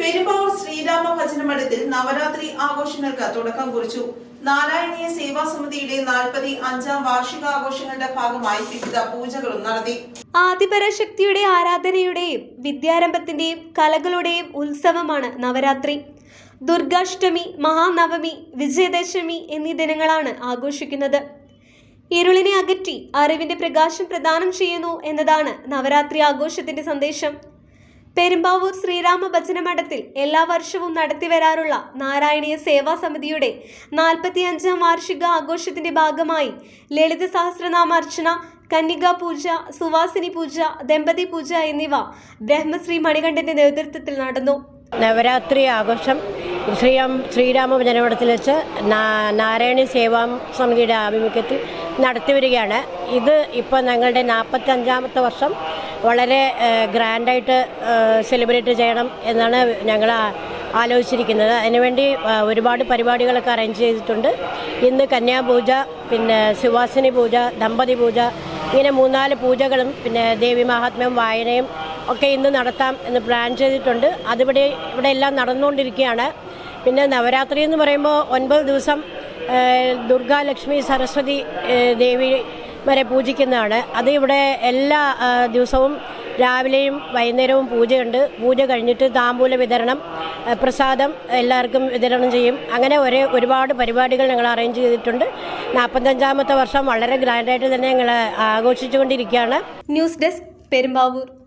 പെരുമ്പാവൂർ ശ്രീരാമ ഭജന മഠത്തിൽ നവരാത്രി ആഘോഷങ്ങൾക്ക് തുടക്കം കുറിച്ചു. നാരായണീയ സേവാ സമിതിയുടെ നാൽപ്പത്തി അഞ്ചാം വാർഷികാഘോഷങ്ങളുടെ ഭാഗമായി വിവിധ പൂജകളും നടത്തി. ആദിപരാശക്തിയുടെ ആരാധനയുടെയും വിദ്യാരംഭത്തിന്റെയും കലകളുടെയും ഉത്സവമാണ് നവരാത്രി. ദുർഗാഷ്ടമി മഹാനവമി വിജയദശമി എന്നീ ദിനങ്ങളാണ് ആഘോഷിക്കുന്നത്. ഇരുളിനെ അകറ്റി അറിവിന്റെ പ്രകാശം പ്രദാനം ചെയ്യുന്നു എന്നതാണ് നവരാത്രി ആഘോഷത്തിന്റെ സന്ദേശം. പെരുമ്പാവൂർ ശ്രീരാമ ഭജന മഠത്തിൽ എല്ലാ വർഷവും നടത്തിവരാറുള്ള നാരായണീയ സേവാ സമിതിയുടെ നാൽപ്പത്തിയഞ്ചാം വാർഷിക ആഘോഷത്തിന്റെ ഭാഗമായി ലളിത സഹസ്രനാമാർച്ചന കന്യകാ പൂജ സുവാസിനി പൂജ ദമ്പതി പൂജ എന്നിവ ബ്രഹ്മശ്രീ മണികണ്ഠന്റെ നേതൃത്വത്തിൽ നടന്നു. നവരാത്രി ആഘോഷം ശ്രീരാം ശ്രീരാമ ജനമഠത്തിൽ വെച്ച് നാരായണീയ സേവാ സമിതിയുടെ ആഭിമുഖ്യത്തിൽ നടത്തിവരികയാണ് ഇത് ഇപ്പോൾ ഞങ്ങളുടെ നാൽപ്പത്തി അഞ്ചാമത്തെ വർഷം വളരെ ഗ്രാൻഡായിട്ട് സെലിബ്രേറ്റ് ചെയ്യണം എന്നാണ് ഞങ്ങൾ ആലോചിച്ചിരിക്കുന്നത്. അതിനുവേണ്ടി ഒരുപാട് പരിപാടികളൊക്കെ അറേഞ്ച് ചെയ്തിട്ടുണ്ട്. ഇന്ന് കന്യാപൂജ പിന്നെ സുവാസിനി പൂജ ദമ്പതി പൂജ ഇങ്ങനെ മൂന്നാൽ പൂജകളും പിന്നെ ദേവി മഹാത്മ്യം വായനയും ഒക്കെ ഇന്ന് നടത്താം എന്ന് പ്ലാൻ ചെയ്തിട്ടുണ്ട്. അതിവിടെ ഇവിടെ എല്ലാം നടന്നുകൊണ്ടിരിക്കുകയാണ്. പിന്നെ നവരാത്രി എന്ന് പറയുമ്പോൾ ഒൻപത് ദിവസം ദുർഗാലക്ഷ്മി ദുർഗാ ലക്ഷ്മി സരസ്വതി ദേവി വരെ പൂജിക്കുന്നതാണ്. അത് ഇവിടെ എല്ലാ ദിവസവും രാവിലെയും വൈകുന്നേരവും പൂജയുണ്ട്. പൂജ കഴിഞ്ഞിട്ട് താമ്പൂല വിതരണം പ്രസാദം എല്ലാവർക്കും വിതരണം ചെയ്യും. അങ്ങനെ ഒരേ ഒരുപാട് പരിപാടികൾ ഞങ്ങൾ അറേഞ്ച് ചെയ്തിട്ടുണ്ട്. നാൽപ്പത്തഞ്ചാമത്തെ വർഷം വളരെ ഗ്രാൻഡായിട്ട് തന്നെ ഞങ്ങൾ ആഘോഷിച്ചുകൊണ്ടിരിക്കുകയാണ്. News desk Perumbavoor.